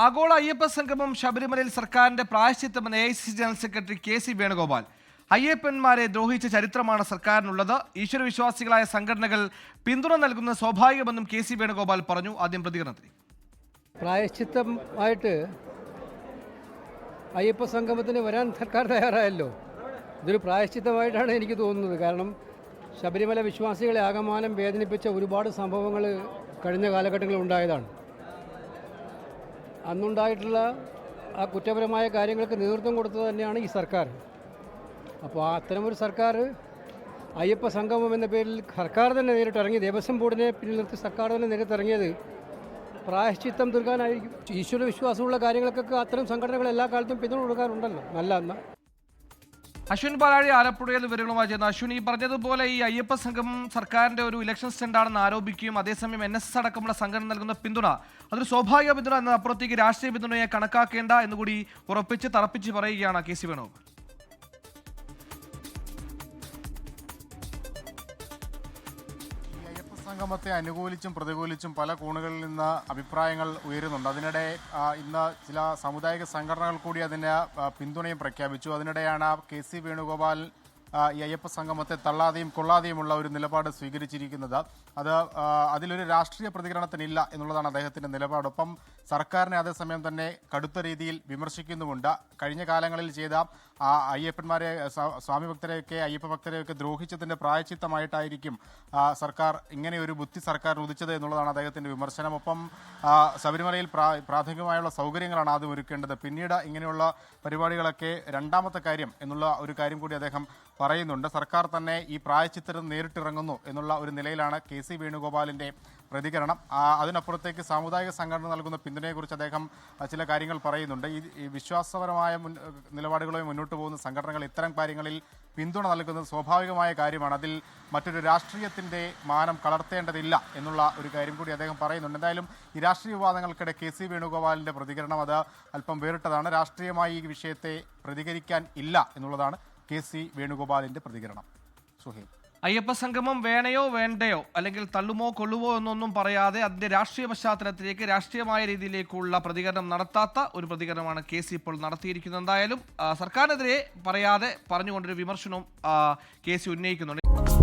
ആഗോള അയ്യപ്പ സംഗമം ശബരിമലയിൽ സർക്കാരിന്റെ പ്രായശ്ചിത്തമെന്ന് A I C general secretary K C Venugopal. അയ്യപ്പന്മാരെ ദ്രോഹിച്ച ചരിത്രമാണ് സർക്കാരിനുള്ളത്. ഈശ്വരവിശ്വാസികളായ സംഘടനകൾ പിന്തുണ നൽകുന്നത് സ്വാഭാവികമെന്നും കെ സി വേണുഗോപാൽ പറഞ്ഞു. ആദ്യം പ്രതികരണത്തിൽ. പ്രായശ്ചിത്തമായിട്ട് അയ്യപ്പ സംഗമത്തിന് വരാൻ സർക്കാർ തയ്യാറായല്ലോ. ഇതൊരു പ്രായശ്ചിത്തമായിട്ടാണ് എനിക്ക് തോന്നുന്നത്. കാരണം ശബരിമല വിശ്വാസികളെ ആകമാനം വേദനിപ്പിച്ച ഒരുപാട് സംഭവങ്ങൾ കഴിഞ്ഞ കാലഘട്ടങ്ങളിൽ ഉണ്ടായതാണ്. അന്നുണ്ടായിട്ടുള്ള ആ കുറ്റപരമായ കാര്യങ്ങൾക്ക് നേതൃത്വം കൊടുത്തത് തന്നെയാണ് ഈ സർക്കാർ. അപ്പോൾ അത്തരമൊരു സർക്കാർ അയ്യപ്പ സംഗമം എന്ന പേരിൽ സർക്കാർ തന്നെ നേരിട്ട് ഇറങ്ങി ദേവസ്വം ബോർഡിനെ പിന്നിൽ നിർത്തി സർക്കാർ തന്നെ നേരിട്ടിറങ്ങിയത് പ്രായശ്ചിത്തം തീർക്കാനായിരിക്കും. ഈശ്വര വിശ്വാസമുള്ള കാര്യങ്ങൾക്കൊക്കെ അത്തരം സംഘടനകൾ എല്ലാ കാലത്തും പിന്തുണ കൊടുക്കാറുണ്ടല്ലോ. നല്ല അശ്വിൻ പാലാഴി ആലപ്പുഴയിൽ വിവരങ്ങളുമായി ചേർന്ന് അശ്വിൻ ഈ പറഞ്ഞതുപോലെ ഈ അയ്യപ്പ സംഘം സർക്കാരിന്റെ ഒരു ഇലക്ഷൻ സ്റ്റണ്ടാണെന്ന് ആരോപിക്കുകയും അതേസമയം എൻ എസ് എസ് അടക്കമുള്ള സംഘടന നൽകുന്ന പിന്തുണ അതൊരു സ്വാഭാവിക പിന്തുണ എന്നപ്പുറത്തേക്ക് രാഷ്ട്രീയ പിന്തുണയെ കണക്കാക്കേണ്ട എന്നുകൂടി ഉറപ്പിച്ച് തറപ്പിച്ച് പറയുകയാണ് കെ സി വേണുഗോപാൽ സംഗമത്തെ അനുകൂലിച്ചും പ്രതികൂലിച്ചും പല കോണുകളിൽ നിന്ന് അഭിപ്രായങ്ങൾ ഉയരുന്നുണ്ട്. അതിനിടെ ഇന്ന് ചില സാമുദായിക സംഘടനകൾ കൂടി അതിന് പിന്തുണയും പ്രഖ്യാപിച്ചു. അതിനിടെയാണ് കെ സി വേണുഗോപാൽ ഈ അയ്യപ്പ സംഗമത്തെ തള്ളാതെയും കൊള്ളാതെയുമുള്ള ഒരു നിലപാട് സ്വീകരിച്ചിരിക്കുന്നത്. അത് അതിലൊരു രാഷ്ട്രീയ പ്രതികരണത്തിനില്ല എന്നുള്ളതാണ് അദ്ദേഹത്തിന്റെ നിലപാട്. ഒപ്പം സർക്കാരിനെ അതേസമയം തന്നെ കടുത്ത രീതിയിൽ വിമർശിക്കുന്നുമുണ്ട്. കഴിഞ്ഞ കാലങ്ങളിൽ ചെയ്ത ആ അയ്യപ്പന്മാരെ സ്വാ- സ്വാമി ഭക്തരെയൊക്കെ അയ്യപ്പ ഭക്തരെയൊക്കെ ദ്രോഹിച്ചതിന്റെ പ്രായച്ചിത്തമായിട്ടായിരിക്കും സർക്കാർ ഇങ്ങനെ ഒരു ബുദ്ധി സർക്കാർ ഉദിച്ചത് എന്നുള്ളതാണ് അദ്ദേഹത്തിന്റെ വിമർശനം. ഒപ്പം ശബരിമലയിൽ പ്രാഥമികമായുള്ള സൗകര്യങ്ങളാണ് ആദ്യം ഒരുക്കേണ്ടത്. പിന്നീട് ഇങ്ങനെയുള്ള പരിപാടികളൊക്കെ രണ്ടാമത്തെ കാര്യം എന്നുള്ള ഒരു കാര്യം കൂടി അദ്ദേഹം പറയുന്നുണ്ട്. സർക്കാർ തന്നെ ഈ പ്രായച്ചിത്തരം നേരിട്ടിറങ്ങുന്നു എന്നുള്ള ഒരു നിലയിലാണ് കെ സി വേണുഗോപാലിന്റെ പ്രതികരണം. അതിനപ്പുറത്തേക്ക് സാമുദായിക സംഘടന നൽകുന്ന പിന്തുണയെക്കുറിച്ച് അദ്ദേഹം ചില കാര്യങ്ങൾ പറയുന്നുണ്ട്. ഈ വിശ്വാസപരമായ മുൻ നിലപാടുകളുമായി മുന്നോട്ട് പോകുന്ന സംഘടനകൾ ഇത്തരം കാര്യങ്ങളിൽ പിന്തുണ നൽകുന്നത് സ്വാഭാവികമായ കാര്യമാണ്. അതിൽ മറ്റൊരു രാഷ്ട്രീയത്തിന്റെ മാനം കളർത്തേണ്ടതില്ല എന്നുള്ള ഒരു കാര്യം കൂടി അദ്ദേഹം പറയുന്നുണ്ട്. എന്തായാലും ഈ രാഷ്ട്രീയ വിവാദങ്ങൾക്കിടെ കെ സി വേണുഗോപാലിന്റെ പ്രതികരണം അത് അല്പം വേറിട്ടതാണ്. രാഷ്ട്രീയമായി ഈ വിഷയത്തെ പ്രതികരിക്കാൻ ഇല്ല എന്നുള്ളതാണ് കെ സി വേണുഗോപാലിന്റെ പ്രതികരണം. സുഹേൽ. അയ്യപ്പ സംഗമം വേണയോ വേണ്ടയോ അല്ലെങ്കിൽ തള്ളുമോ കൊള്ളുമോ എന്നൊന്നും പറയാതെ അതിന്റെ രാഷ്ട്രീയ പശ്ചാത്തലത്തിലേക്ക് രാഷ്ട്രീയമായ രീതിയിലേക്കുള്ള പ്രതികരണം നടത്താത്ത ഒരു പ്രതികരണമാണ് കെ സി ഇപ്പോൾ നടത്തിയിരിക്കുന്നത്. എന്തായാലും സർക്കാരിനെതിരെ പറയാതെ പറഞ്ഞുകൊണ്ടൊരു വിമർശനവും കെ സി ഉന്നയിക്കുന്നുണ്ട്.